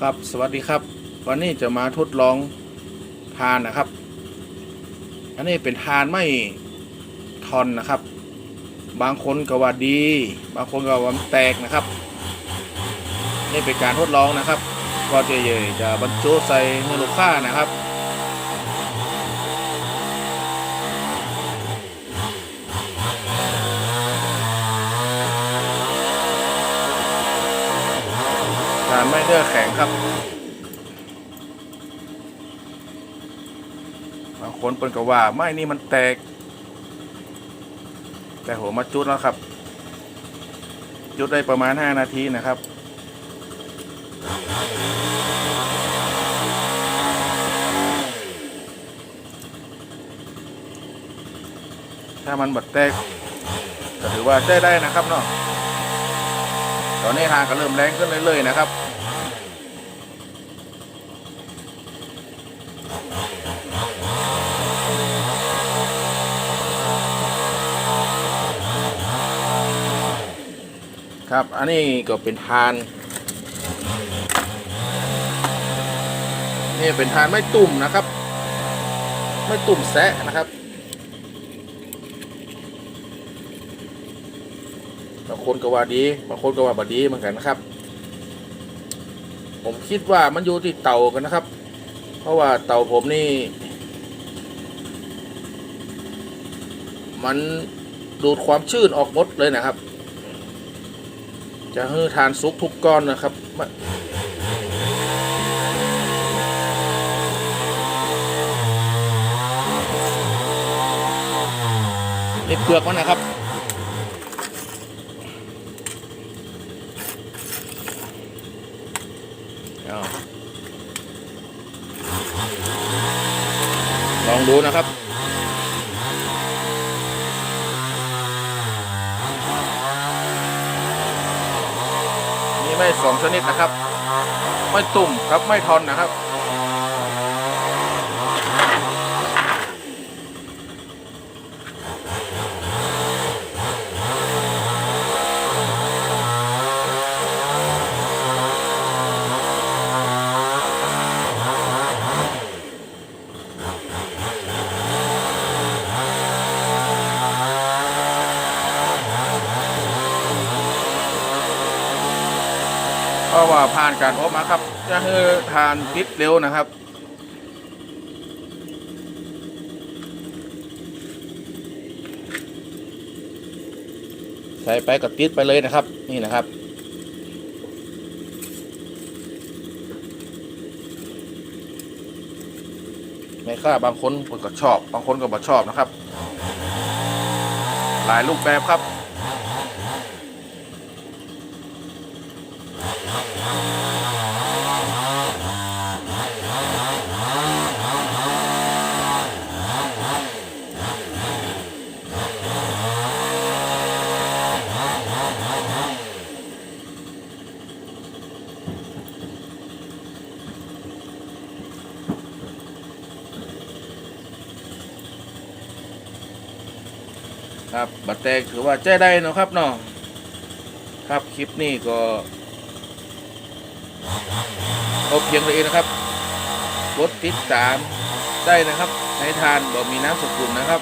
ครับสวัสดีครับ วันนี้จะมาทดลองทานนะครับ อันนี้เป็นทานไม่ทอนนะครับ บางคนก็ว่าดี บางคนก็ว่าแตกนะครับ นี่เป็นการทดลองนะครับ ก็จะเยจะบรรจุใส่เนื้อลูกค้านะครับ ไม่เนื้อแข็งครับบางคนเปิ้นก็ว่า ไม่นี่มันแตก แต่ผมมาจุดแล้วครับ จุดได้ประมาณ 5 นาทีนะครับถ้ามันบดแตกก็ถือว่าได้ได้นะครับเนาะ ตอนนี้ทางก็เริ่มแรงขึ้นเรื่อยๆนะครับครับ อันนี้ก็เป็นทาน นี่เป็นทานไม่ตุ่มนะครับ ไม่ตุ่มแซะนะครับ บางคนก็ว่าดีบางคนก็ว่าบดีเหมือนกันนะครับ ผมคิดว่ามันอยู่ที่เต่ากันนะครับ เพราะว่าเต่าผมนี่ มันดูดความชื้นออกหมดเลยนะครับ จะให้ทานซุกทุกก้อนนะครับไม่นี่เปลือกมันนะครับ เอา ลองดูนะครับมีไม่สองชนิดนะครับ ไม่ตุ่มครับไม่ทอนนะครับ ราะว่าผ่านการอบมาครับ จะให้ทานติดเร็วนะครับใส่ไปกับติดไปเลยนะครับ นี่นะครับ ไม่ค่าบางคนก็ชอบ บางคนก็บ่ชอบนะครับ หลายรูปแบบครับ ครับบัตรแตกถือว่าใจได้เนาะครับเนาะครับคลิปนี้ก็พบเพียงเท่านี้นะครับกดติดตามได้นะครับ ในทานบ่มีน้ำสกุลนะครับ